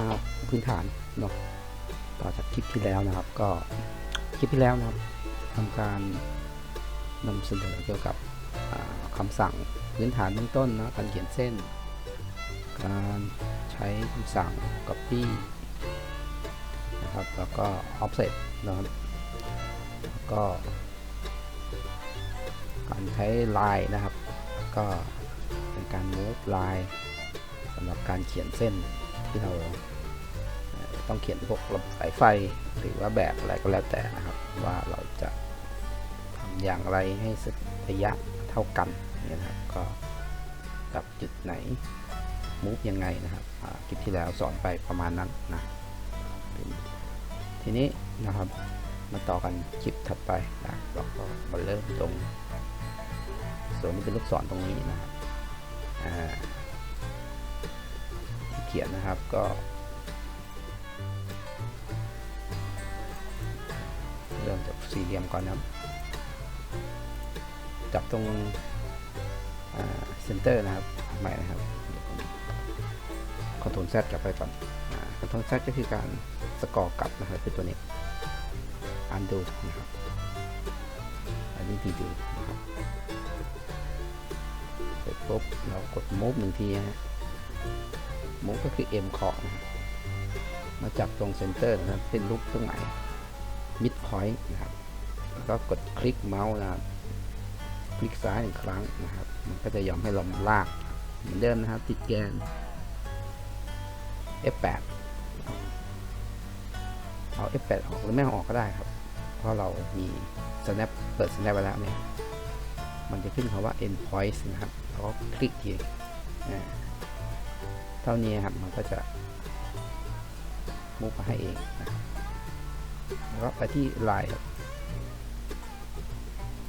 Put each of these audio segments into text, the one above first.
นะครับ พื้นฐานเนาะต่อจากคลิปที่แล้วนะครับ ก็คลิปที่แล้วนะครับทำการนำเสนอเกี่ยวกับอ่าคำสั่งพื้นฐานเบื้องต้นนะการเขียนเส้น การใช้คำสั่ง copy นะครับแล้วก็ offset นะครับแล้วก็ การใช้ line นะครับ ก็เป็นการ move line สำหรับการเขียนเส้น ที่เราต้องเขียนพวกระบบสายไฟหรือว่าแบบอะไรก็แล้วแต่นะครับ ว่าเราจะทำอย่างไรให้ระยะเท่ากันเนี่ยนะครับก็จับจุดไหน move ยังไงนะครับคลิปที่แล้วสอนไปประมาณนั้นนะทีนี้นะครับมาต่อกันคลิปถัดไปนะเราก็มาเริ่มตรง ส่วนนี้เป็นลูกศรตรงนี้นะครับอ่า เขียนนะครับก็เริ่มจากสี่เหลี่ยมก่อนนะครับ จับตรงเซนเตอร์นะครับใหม่นะครับคอนโทรล Z กลับไปก่อนคอนโทรล Z ก็คือการสกอร์กลับนะครับคือตัวนี้ undo นะครับอันนี้ทีดูนะครับเสร็จปุ๊บเรากด move หนึ่งทีฮะ move ก็คือ M เคาะนะครับมาจับตรงเซนเตอร์นะครับ เป็นรูปตรงไหน mid point นะครับแล้วก็กดคลิกเมาส์นะครับ คลิกซ้ายหนึ่งครั้งนะครับ มันก็จะยอมให้เราลาก เหมือนเดิมนะครับติดแกน F8 เอา F8 ออกหรือไม่ออกก็ได้ครับ เพราะเรามี snap เปิด snap ไว้แล้วเนี่ย มันจะขึ้นคำว่า end point นะครับแล้วก็คลิกทีอ่า ท่านี้ครับมันก็จะมุกมาให้เองนะครับแล้วก็ไปที่ลาย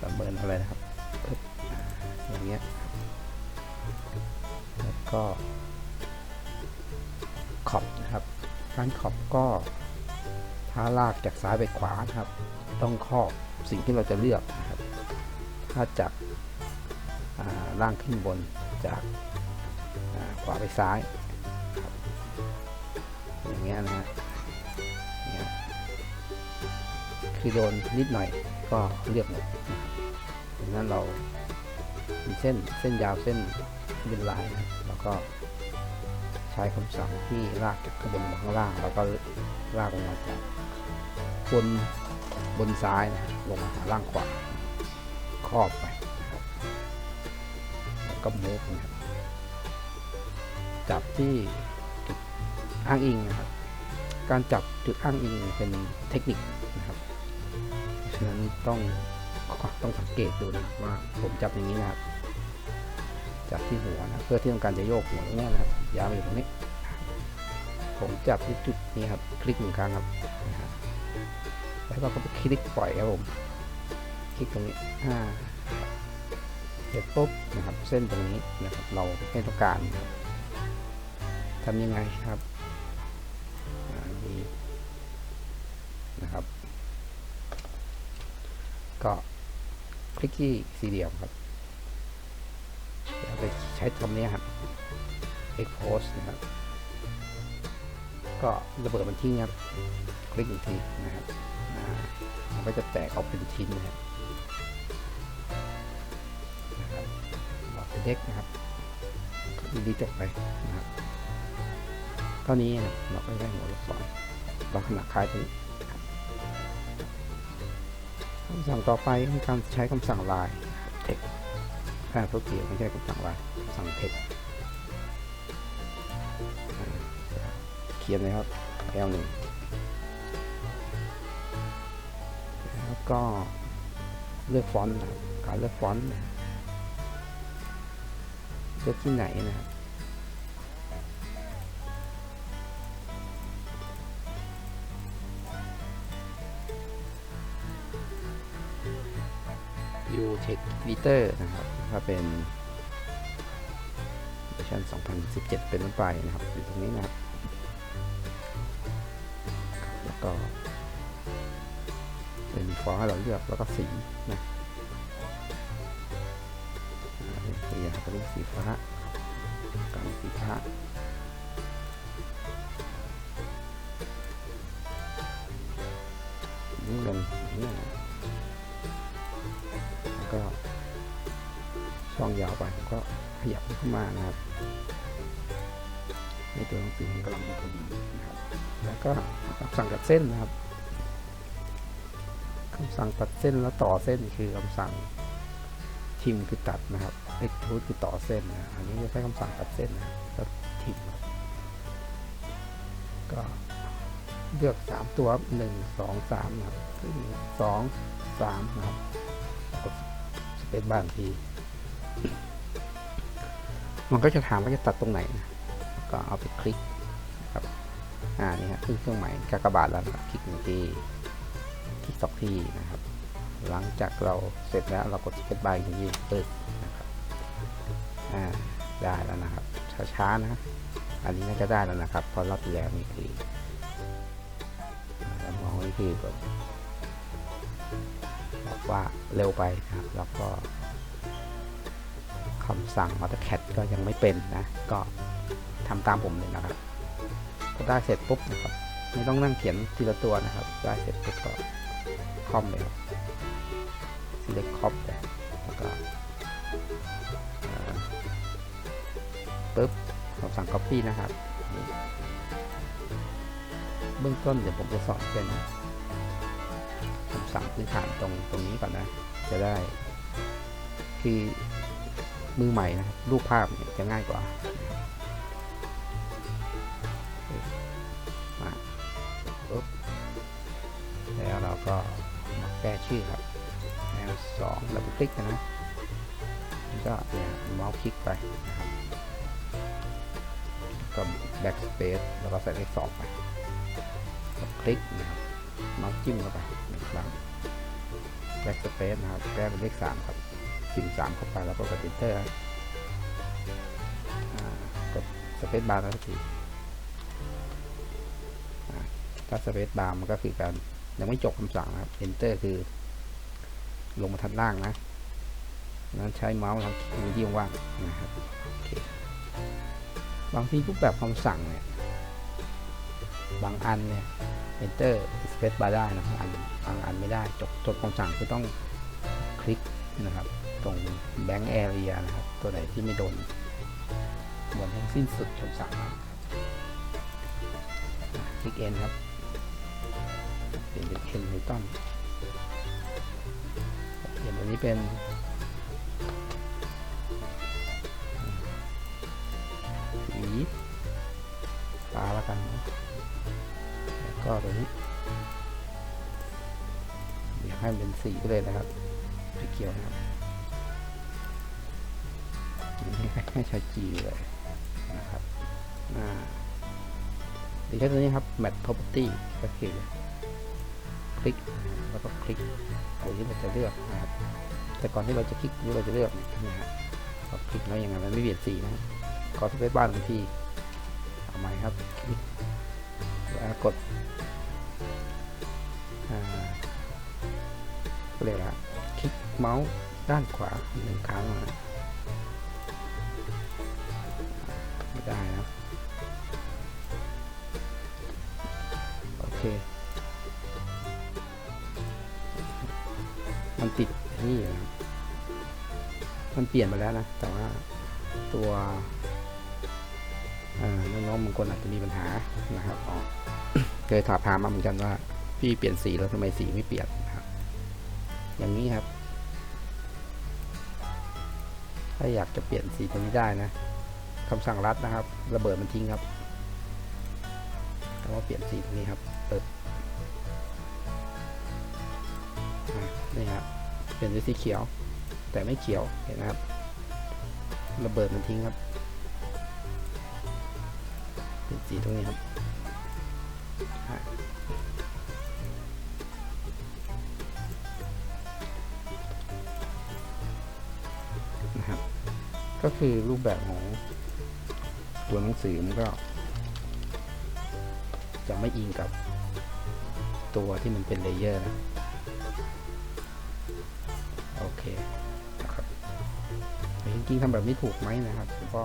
ประเมินอะไรนะครับอย่างเงี้ยแล้วก็ขอบนะครับการขอบก็ถ้าลากจากซ้ายไปขวานะครับ ต้องครอบสิ่งที่เราจะเลือกนะครับ ถ้าจากอ่าล่างขึ้นบนจาก ขวาไปซ้ายอย่างเงี้ยนะฮะเนี่ยคือโดนนิดหน่อยก็เลือกหมดนะครับดังนั้นเรามีเส้นเส้นยาวเส้นเป็นลายนะแล้วก็ใช้คำสั่งที่ลากจากข้างบนมาข้างล่าง แล้วก็ลากลงมาจากบนบนซ้ายนะลงมาหาล่างขวาครอบไปนะครับแล้วก็มูฟนะครับ จับที่จุดอ้างอิงนะครับ การจับจุดอ้างอิงเป็นเทคนิคนะครับฉะนั้นต้องต้องสังเกตดูนะว่าผมจับอย่างนี้นะครับจับที่หัวนะเพื่อที่ต้องการจะโยกหัวตรงนี้นะครับย้ายมาอยู่ตรงนี้ ผมจับที่จุดนี้ครับ คลิกหนึ่งครั้งครับแล้วเราก็ไปคลิกปล่อยครับผมคลิกตรงนี้อ่าเสร็จปุ๊บนะครับ เส้นตรงนี้นะครับเราไม่ต้องการนะครับ ทำยังไงครับนี่นะครับ ก็คลิกที่สี่เหลี่ยมครับแล้วไปใช้คำนี้ครับ expose นะครับ ก็ระเบิดมันทิ้งครับ คลิกอีกทีนะครับมันก็จะแตกออกเป็นชิ้นนะครับนะครับบอดเด็กนะครับดีดีจบไปนะครับ ท่านี้นะเราก็ได้หัวลูกศรลักษณะคล้ายตัวนี้ครับคำสั่งต่อไปคือการใช้คำสั่งลายเทคถ้าทุกทีไม่ใช่คำสั่งลายสั่งเทคเขียนเลยครับ L หนึ่งแล้วก็เลือกฟอนต์การเลือกฟอนต์เลือกที่ไหนนะครับ u t e c h Meter นะครับถ้าเป็นเวอร์ชัน2017 เป็นต้นไปนะครับอยู่ตรงนี้นะครับ แล้วก็เป็นฟอนให้เราเลือกแล้วก็สีนะสีนะครับเป็นสีฟ้ากลางสีฟ้านี่เงินนี่ ช่องยาวไปผมก็ขยับเข้ามานะครับให้ตัวหนังสือมันกำลังพอดีนะครับ แล้วก็คำสั่งตัดเส้นนะครับคำสั่งตัดเส้นแล้วต่อเส้นคือคำสั่งทิมคือตัดนะครับเอ็กทูดคือต่อเส้นนะอันนี้จะใช้คำสั่งตัดเส้นนะแล้วทิมก็เลือกสามตัวหนึ่งสองสามนะครับซึ่งสองสามนะครับกดสเปซบาร์ที มันก็จะถามว่าจะตัดตรงไหนนะก็เอาไปคลิกครับอ่านี่ฮะขึ้นเครื่องหมายกากบาทแล้วครับคลิกหนึ่งทีคลิกสองทีนะครับ หลังจากเราเสร็จแล้วเรากดสเปซบาร์อีกทีปึ๊บนะครับอ่าได้แล้วนะครับ ช้าๆนะอันนี้น่าจะได้แล้วนะครับเพราะรอบที่แล้วนี่คืออ่ามองนี่คือแบบบอกว่าเร็วไปครับ แล้วก็ คำสั่ง AutoCAD ก็ยังไม่เป็นนะ ก็ทำตามผมเลยนะครับพอได้เสร็จปุ๊บนะครับ ไม่ต้องนั่งเขียนทีละตัวนะครับ ได้เสร็จปุ๊บก็คอมเลยครับ select cop ไปแล้วก็ปุ๊บคำสั่ง copy นะครับ เบื้องต้นเดี๋ยวผมจะสอนเป็นคำสั่งพื้นฐานตรงตรงนี้ก่อนนะ จะได้คือ มือใหม่นะครับรูปภาพเนี่ยจะง่ายกว่ามาปุ๊บแล้วเราก็มาแก้ชื่อครับแล้วสองเราคลิกนะก็เนี่ยเมาส์คลิกไปนะครับก็ backspace แล้วก็ใส่เลขสองไปคลิกนะครับเมาส์จิ้มเข้าไปหนึ่งครั้ง backspace นะครับแก้เป็นเลขสามครับ พิมพ์สามเข้าไปแล้วก็กด enter อ่ากด space bar แล้วทีถ้าสเปซบาร์มันก็คือการยังไม่จบคำสั่งนะครับ enter คือ ลงมาทัดล่างนะนั้นใช้เมาส์ทำคลิกที่ว่างนะครับบางทีรูปแบบคำสั่งเนี่ย บางอันเนี่ย enter space bar ได้นะครับอันบางอันไม่ได้จบจบคำสั่งคือต้องคลิกนะครับตรง blank area นะครับ ตัวไหนที่ไม่โดนบนให้สิ้นสุดคำสั่งครับคลิก N ครับเปลี่ยนเป็นเอ็นนิวตันเปลี่ยนตัวนี้เป็นสีฟ้าล้วกันนะแล้วก็ตัวนี้เดี๋ยวให้เป็นสีไปเลยนะครับสีเขียวนะครับ ให้ใช้จีเลยนะครับดี๋ยวใช้ตัวนี้ครับ Map Property ก็คือคลิกแล้วก็คลิกตัวที่เราจะเลือกนะครับแต่ก่อนที่เราจะคลิกนี้เราจะเลือกนะฮะพอคลิกแล้วยังไงมันไม่เปลี่ยนสีนะขอสเปซบ้านทันทีเอาใหม่ครับคลิกแล้วกดอ่าเรียกอะคลิกเมาส์ด้านขวาหนึ่งครั้งนะ มันติดนี่นะครับมันเปลี่ยนไปแล้วนะ แต่ว่าตัวน้องๆบางคนอาจจะมีปัญหานะครับเคยถามถามมาเหมือนกันว่า พี่เปลี่ยนสีแล้วทำไมสีไม่เปลี่ยนครับ อย่างนี้ครับ ถ้าอยากจะเปลี่ยนสีตัวนี้ได้นะคำสั่งรัดนะครับ ระเบิดมันทิ้งครับ แต่ว่าเปลี่ยนสีตรงนี้ครับเปิดนี่ครับเปลี่ยนเป็นสีเขียว แต่ไม่เขียวเห็นนะครับระเบิดมันทิ้งครับเป็นสีตรงนี้ครับนะครับ ก็คือรูปแบบของตัวหนังสือมันก็ จะไม่อิงกับตัวที่มันเป็นเลเยอร์นะ โอเคนะครับแต่จริงๆทำแบบนี้ถูกไหมนะครับก็